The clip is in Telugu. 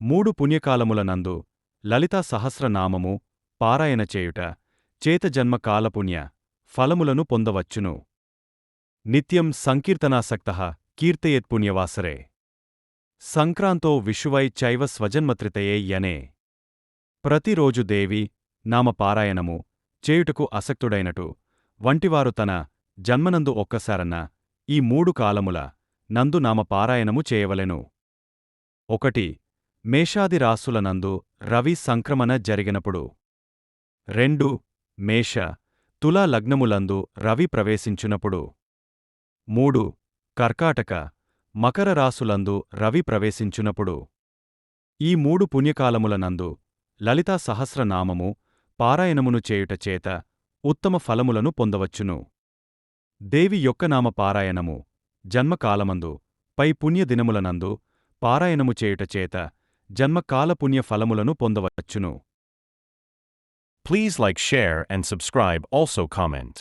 మూడు పుణ్యకాలములనందు లలితా సహస్రనామము పారాయణ చేయుట చేతజన్మ కాలపుణ్య ఫలములను పొందవచ్చును. నిత్యం సంకీర్తనాసక్త కీర్తయత్పుణ్యవాసరే. సంక్రాంతో విషువై చైవ స్వజన్మత్రితయే యనే. ప్రతిరోజు దేవి నామ పారాయణము చేయుటకు అసక్తుడైనటు వంటివారు తన జన్మనందు ఒక్కసారన్న ఈ మూడు కాలముల నందు నామ పారాయణము చేయవలెను. ఒకటి మేషాది రాసులనందు రవి సంక్రమణ జరిగినప్పుడు రెండు మేష తులా లగ్నములందు రవి ప్రవేశించునప్పుడు మూడు కర్కాటక మకర రాసులందు రవి ప్రవేశించునప్పుడు ఈ మూడు పుణ్యకాలములనందు లలితా సహస్రనామము పారాయణమును చేయుటచేత ఉత్తమ ఫలములను పొందవచ్చును. దేవి యొక్క నామ పారాయణము జన్మకాలమందు పై పుణ్యదినములనందు పారాయణము చేయుటచేత జన్మకాలపుణ్య ఫలములను పొందవచ్చును please like share and subscribe also comment